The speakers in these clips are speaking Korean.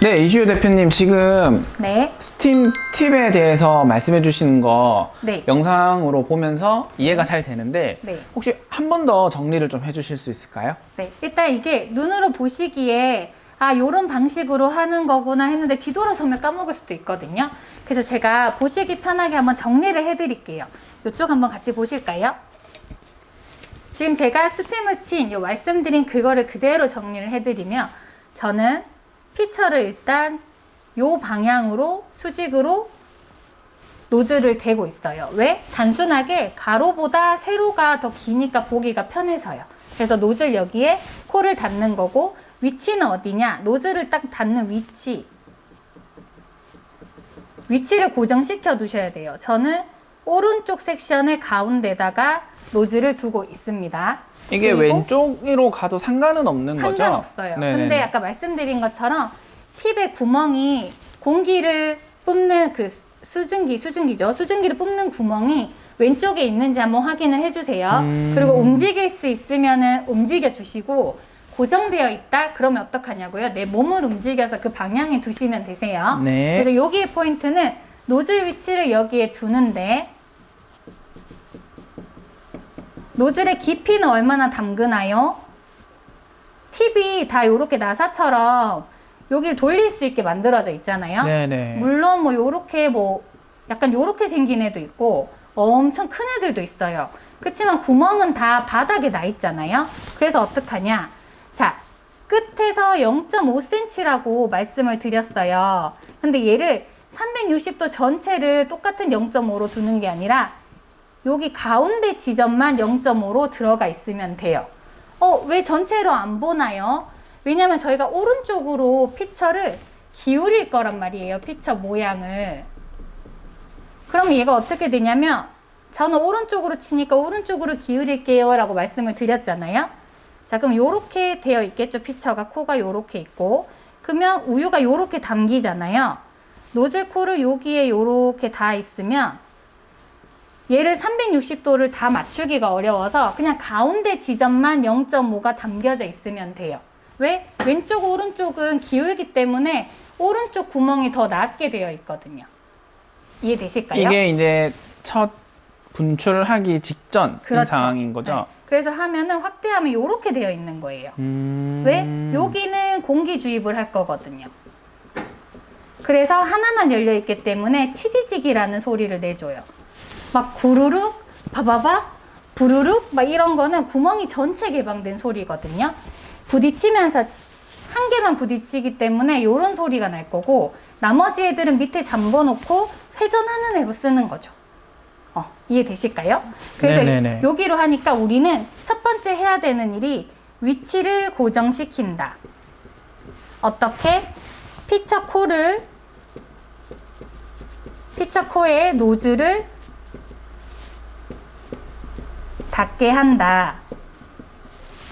네, 이주효 대표님 지금 네. 스팀 팁에 대해서 말씀해 주시는 거 네. 영상으로 보면서 이해가 잘 되는데 네. 혹시 한 번 더 정리를 좀 해 주실 수 있을까요? 네. 일단 이게 눈으로 보시기에 아, 요런 방식으로 하는 거구나 했는데 뒤돌아서면 까먹을 수도 있거든요. 그래서 제가 보시기 편하게 한번 정리를 해 드릴게요. 이쪽 한번 같이 보실까요? 지금 제가 스팀을 친 요 말씀드린 그거를 그대로 정리를 해 드리면 저는 피처를 일단 요 방향으로 수직으로 노즐을 대고 있어요. 왜? 단순하게 가로보다 세로가 더 기니까 보기가 편해서요. 그래서 노즐 여기에 코를 닿는 거고 위치는 어디냐? 노즐을 딱 닿는 위치. 위치를 고정시켜 두셔야 돼요. 저는 오른쪽 섹션의 가운데다가 노즐을 두고 있습니다. 이게 왼쪽으로 가도 상관은 없는 거죠? 상관없어요. 네네네. 근데 아까 말씀드린 것처럼 팁의 구멍이 공기를 뿜는 그 수증기, 수증기죠. 수증기를 뿜는 구멍이 왼쪽에 있는지 한번 확인을 해주세요. 음. 그리고 움직일 수 있으면은 움직여 주시고 고정되어 있다? 그러면 어떡하냐고요? 내 몸을 움직여서 그 방향에 두시면 되세요. 네. 그래서 여기의 포인트는 노즐 위치를 여기에 두는데 노즐의 깊이는 얼마나 담그나요? 팁이 다 이렇게 나사처럼 여기를 돌릴 수 있게 만들어져 있잖아요. 네네. 물론 뭐 요렇게 뭐 약간 요렇게 생긴 애도 있고 엄청 큰 애들도 있어요. 그렇지만 구멍은 다 바닥에 나 있잖아요. 그래서 어떡하냐? 자, 끝에서 0.5cm라고 말씀을 드렸어요. 근데 얘를 360도 전체를 똑같은 0.5로 두는 게 아니라 여기 가운데 지점만 0.5로 들어가 있으면 돼요. 어, 왜 전체로 안 보나요? 왜냐면 저희가 오른쪽으로 피처를 기울일 거란 말이에요. 피처 모양을. 그럼 얘가 어떻게 되냐면 저는 오른쪽으로 치니까 오른쪽으로 기울일게요 라고 말씀을 드렸잖아요. 자, 그럼 요렇게 되어 있겠죠. 피처가 코가 요렇게 있고. 그러면 우유가 요렇게 담기잖아요. 노즐 코를 여기에 요렇게 다 있으면 얘를 360도를 다 맞추기가 어려워서 그냥 가운데 지점만 0.5가 담겨져 있으면 돼요. 왜? 왼쪽, 오른쪽은 기울기 때문에 오른쪽 구멍이 더 낮게 되어 있거든요. 이해되실까요? 이게 이제 첫 분출을 하기 직전 그렇죠. 상황인 거죠? 네. 그래서 하면은 확대하면 이렇게 되어 있는 거예요. 음... 왜? 여기는 공기 주입을 할 거거든요. 그래서 하나만 열려 있기 때문에 치지직이라는 소리를 내줘요. 막 구르륵, 바바바, 부르륵 막 이런 거는 구멍이 전체 개방된 소리거든요. 부딪히면서 치- 한 개만 부딪히기 때문에 이런 소리가 날 거고 나머지 애들은 밑에 잠궈 놓고 회전하는 애로 쓰는 거죠. 어, 이해되실까요? 그래서 네네네. 여기로 하니까 우리는 첫 번째 해야 되는 일이 위치를 고정시킨다. 어떻게? 피처 코를 피처 코에 노즐을 닿게 한다.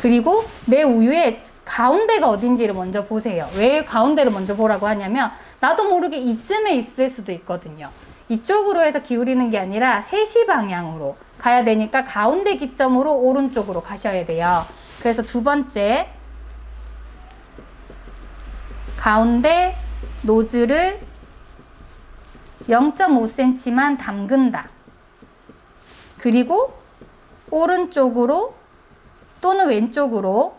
그리고 내 우유의 가운데가 어딘지를 먼저 보세요. 왜 가운데를 먼저 보라고 하냐면 나도 모르게 이쯤에 있을 수도 있거든요. 이쪽으로 해서 기울이는 게 아니라 세시 방향으로 가야 되니까 가운데 기점으로 오른쪽으로 가셔야 돼요. 그래서 두 번째 가운데 노즐을 0.5cm만 담근다. 그리고 오른쪽으로 또는 왼쪽으로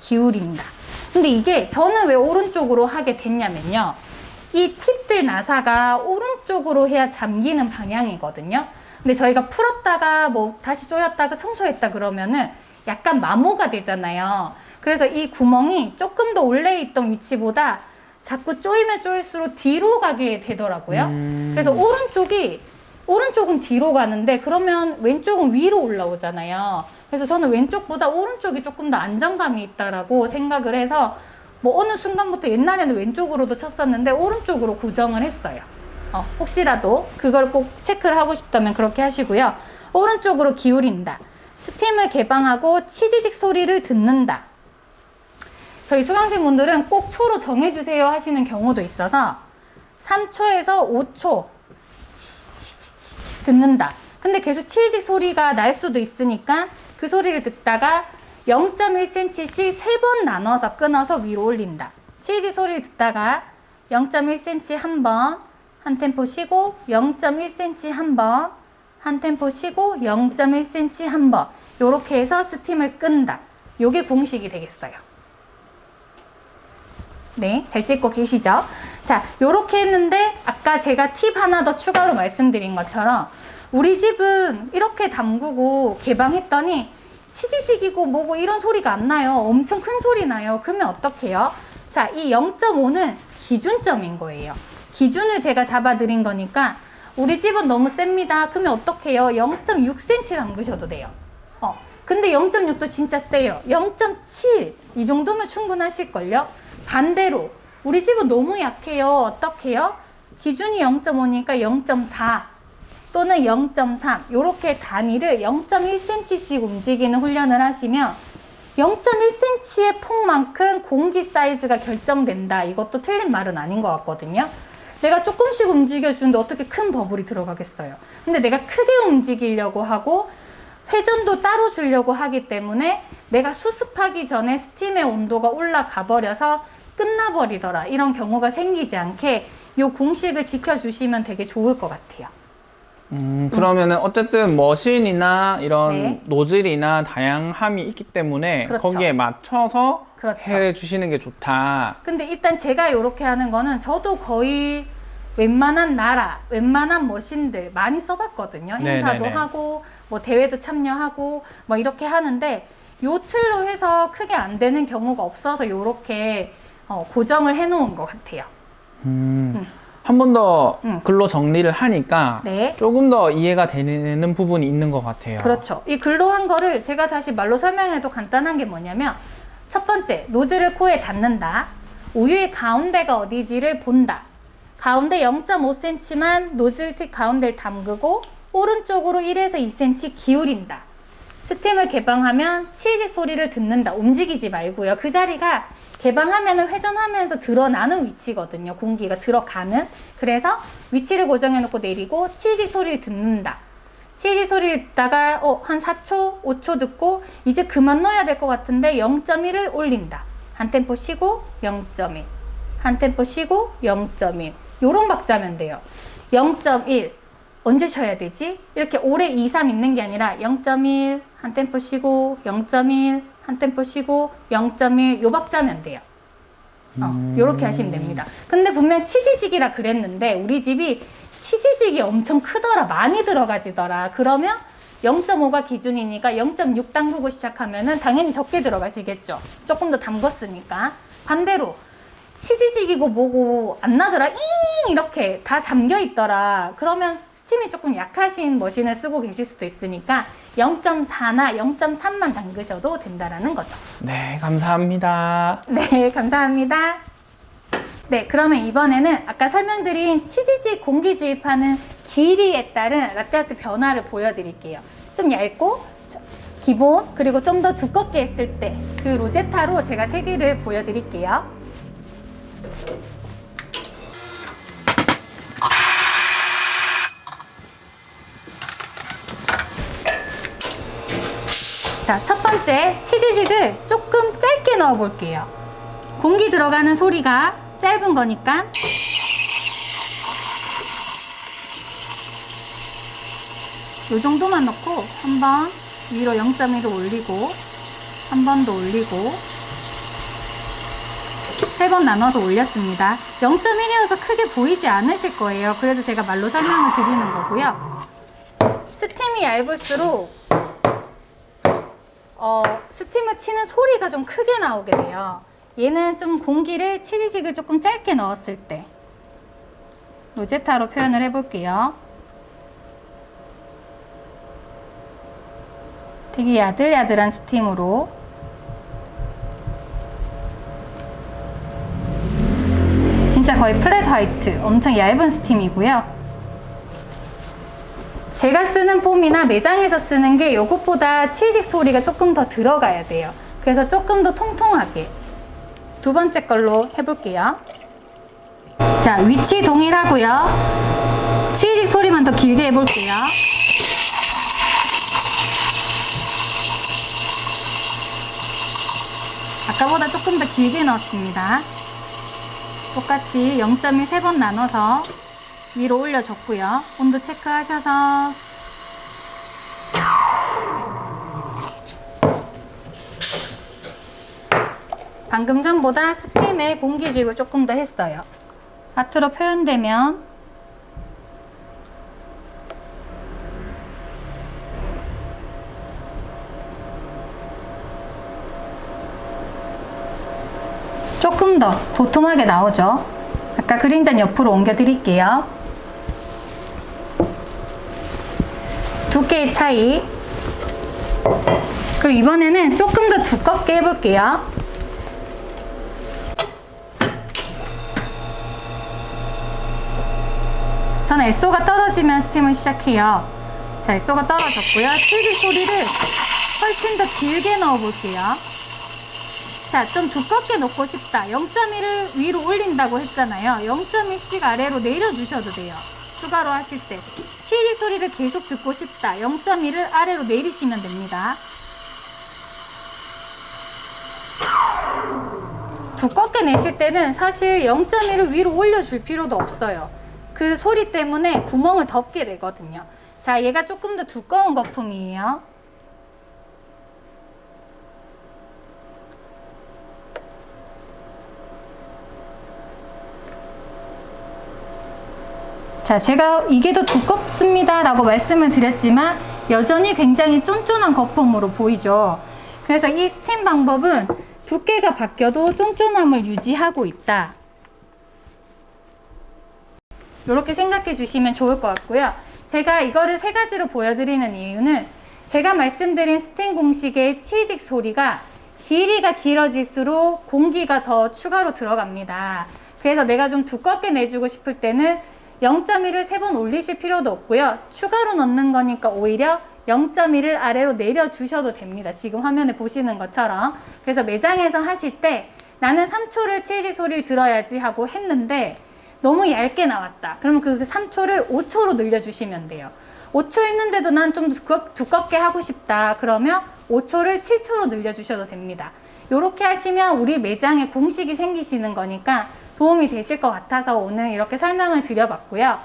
기울인다. 근데 이게 저는 왜 오른쪽으로 하게 됐냐면요. 이 팁들 나사가 오른쪽으로 해야 잠기는 방향이거든요. 근데 저희가 풀었다가 뭐 다시 조였다가 청소했다 그러면은 약간 마모가 되잖아요. 그래서 이 구멍이 조금 더 원래 있던 위치보다 자꾸 조이면 조일수록 뒤로 가게 되더라고요. 음... 그래서 오른쪽이 오른쪽은 뒤로 가는데 그러면 왼쪽은 위로 올라오잖아요. 그래서 저는 왼쪽보다 오른쪽이 조금 더 안정감이 있다라고 생각을 해서 뭐 어느 순간부터 옛날에는 왼쪽으로도 쳤었는데 오른쪽으로 고정을 했어요. 어, 혹시라도 그걸 꼭 체크를 하고 싶다면 그렇게 하시고요. 오른쪽으로 기울인다. 스팀을 개방하고 치지직 소리를 듣는다. 저희 수강생분들은 꼭 초로 정해주세요 하시는 경우도 있어서 3초에서 5초 치치치치 듣는다. 근데 계속 치지직 소리가 날 수도 있으니까 그 소리를 듣다가 0.1cm씩 세 번 나눠서 끊어서 위로 올린다. 치즈 소리를 듣다가 0.1cm 한 번, 한 템포 쉬고 0.1cm 한 번, 한 템포 쉬고 0.1cm 한 번. 요렇게 해서 스팀을 끈다. 요게 공식이 되겠어요. 네, 잘 찍고 계시죠? 자, 요렇게 했는데 아까 제가 팁 하나 더 추가로 말씀드린 것처럼 우리 집은 이렇게 담그고 개방했더니 치지직이고 뭐고 이런 소리가 안 나요. 엄청 큰 소리 나요. 그러면 어떡해요? 자, 이 0.5는 기준점인 거예요. 기준을 제가 잡아드린 거니까 우리 집은 너무 셉니다. 그러면 어떡해요? 0.6cm 담그셔도 돼요. 어, 근데 0.6도 진짜 세요. 0.7 이 정도면 충분하실걸요? 반대로 우리 집은 너무 약해요. 어떡해요? 기준이 0.5니까 0.4 또는 0.3 이렇게 단위를 0.1cm씩 움직이는 훈련을 하시면 0.1cm의 폭만큼 공기 사이즈가 결정된다. 이것도 틀린 말은 아닌 것 같거든요. 내가 조금씩 움직여주는데 어떻게 큰 버블이 들어가겠어요. 근데 내가 크게 움직이려고 하고 회전도 따로 주려고 하기 때문에 내가 수습하기 전에 스팀의 온도가 올라가 버려서 끝나버리더라. 이런 경우가 생기지 않게 이 공식을 지켜주시면 되게 좋을 것 같아요. 음, 그러면은 어쨌든 머신이나 이런 네. 노즐이나 다양함이 있기 때문에 그렇죠. 거기에 맞춰서 그렇죠. 해 주시는 게 좋다. 근데 일단 제가 이렇게 하는 거는 저도 거의 웬만한 나라, 웬만한 머신들 많이 써봤거든요. 행사도 네네네. 하고, 뭐 대회도 참여하고, 뭐 이렇게 하는데, 요 틀로 해서 크게 안 되는 경우가 없어서 이렇게 어, 고정을 해놓은 것 같아요. 음. 음. 한 번 더 음. 글로 정리를 하니까 네. 조금 더 이해가 되는 부분이 있는 것 같아요. 그렇죠. 이 글로 한 거를 제가 다시 말로 설명해도 간단한 게 뭐냐면 첫 번째 노즐을 코에 닿는다. 우유의 가운데가 어디지를 본다. 가운데 0.5cm만 노즐 틱 가운데를 담그고 오른쪽으로 1에서 2cm 기울인다. 스팀을 개방하면 치즈 소리를 듣는다. 움직이지 말고요. 그 자리가 개방하면 회전하면서 드러나는 위치거든요. 공기가 들어가는. 그래서 위치를 고정해 놓고 내리고 치즈 소리를 듣는다. 치즈 소리를 듣다가 어, 한 4초, 5초 듣고 이제 그만 넣어야 될 것 같은데 0.1을 올린다. 한 템포 쉬고 0.1. 한 템포 쉬고 0.1. 요런 박자면 돼요. 0.1. 언제 쉬어야 되지? 이렇게 오래 2, 3 있는 게 아니라 0.1. 한 템포 쉬고 0.1. 한 템포 쉬고 0.1. 요 박자면 돼요. 어, 요렇게 하시면 됩니다. 근데 분명 치즈직이라 그랬는데 우리 집이 치즈직이 엄청 크더라. 많이 들어가지더라. 그러면 0.5가 기준이니까 0.6 담그고 시작하면은 당연히 적게 들어가시겠죠. 조금 더 담궜으니까. 반대로 치즈직이고 뭐고 안 나더라. 잉 이렇게 다 잠겨 있더라. 그러면 스팀이 조금 약하신 머신을 쓰고 계실 수도 있으니까 0.4나 0.3만 담그셔도 된다라는 거죠. 네, 감사합니다. 네, 감사합니다. 네, 그러면 이번에는 아까 설명드린 치즈직 공기 주입하는 길이에 따른 라떼아트 변화를 보여드릴게요. 좀 얇고 저- 기본 그리고 좀 더 두껍게 했을 때 그 로제타로 제가 세 개를 보여드릴게요. 자, 첫 번째 치즈직을 조금 짧게 넣어 볼게요. 공기 들어가는 소리가 짧은 거니까 요 정도만 넣고 한번 위로 0.1을 올리고 한 번 더 올리고 세 번 나눠서 올렸습니다. 0.1이어서 크게 보이지 않으실 거예요. 그래서 제가 말로 설명을 드리는 거고요. 스팀이 얇을수록 어, 스팀을 치는 소리가 좀 크게 나오게 돼요. 얘는 좀 공기를 치즈직을 조금 짧게 넣었을 때 로제타로 표현을 해볼게요. 되게 야들야들한 스팀으로 거의 플랫 화이트 엄청 얇은 스팀이고요. 제가 쓰는 폼이나 매장에서 쓰는 게 이것보다 치직 소리가 조금 더 들어가야 돼요. 그래서 조금 더 통통하게 두 번째 걸로 해볼게요. 자, 위치 동일하고요. 치직 소리만 더 길게 해볼게요. 아까보다 조금 더 길게 넣었습니다. 똑같이 0.2 세 번 나눠서 위로 올려줬고요. 온도 체크하셔서 방금 전보다 스팀에 공기 주입을 조금 더 했어요. 바트로 표현되면 조금 더 도톰하게 나오죠. 아까 그림자 옆으로 옮겨 드릴게요. 두께의 차이. 그리고 이번에는 조금 더 두껍게 해볼게요. 저는 SO가 떨어지면 스팀을 시작해요. 자, SO가 떨어졌고요. 치즈 소리를 훨씬 더 길게 넣어볼게요. 자, 좀 두껍게 넣고 싶다. 0.1을 위로 올린다고 했잖아요. 0.1씩 아래로 내려주셔도 돼요. 추가로 하실 때. 치즈 소리를 계속 듣고 싶다. 0.1을 아래로 내리시면 됩니다. 두껍게 내실 때는 사실 0.1을 위로 올려줄 필요도 없어요. 그 소리 때문에 구멍을 덮게 되거든요. 자, 얘가 조금 더 두꺼운 거품이에요. 자, 제가 이게 더 두껍습니다 라고 말씀을 드렸지만 여전히 굉장히 쫀쫀한 거품으로 보이죠. 그래서 이 스팀 방법은 두께가 바뀌어도 쫀쫀함을 유지하고 있다. 이렇게 생각해 주시면 좋을 것 같고요. 제가 이거를 세 가지로 보여드리는 이유는 제가 말씀드린 스팀 공식의 치직 소리가 길이가 길어질수록 공기가 더 추가로 들어갑니다. 그래서 내가 좀 두껍게 내주고 싶을 때는 0.1을 세 번 올리실 필요도 없고요. 추가로 넣는 거니까 오히려 0.1을 아래로 내려주셔도 됩니다. 지금 화면에 보시는 것처럼. 그래서 매장에서 하실 때 나는 3초를 치즈 소리를 들어야지 하고 했는데 너무 얇게 나왔다. 그러면 그 3초를 5초로 늘려주시면 돼요. 5초 했는데도 난 좀 두껍게 하고 싶다. 그러면 5초를 7초로 늘려주셔도 됩니다. 이렇게 하시면 우리 매장에 공식이 생기시는 거니까 도움이 되실 것 같아서 오늘 이렇게 설명을 드려봤고요.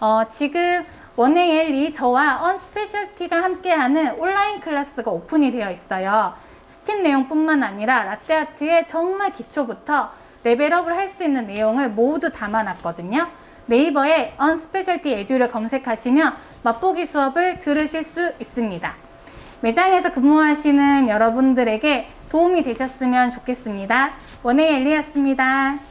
어, 지금 원에일리 저와 언스페셜티가 함께하는 온라인 클래스가 오픈이 되어 있어요. 스팀 내용뿐만 아니라 라떼아트의 정말 기초부터 레벨업을 할 수 있는 내용을 모두 담아놨거든요. 네이버에 언스페셜티 에듀를 검색하시면 맛보기 수업을 들으실 수 있습니다. 매장에서 근무하시는 여러분들에게 도움이 되셨으면 좋겠습니다. 원에일리였습니다.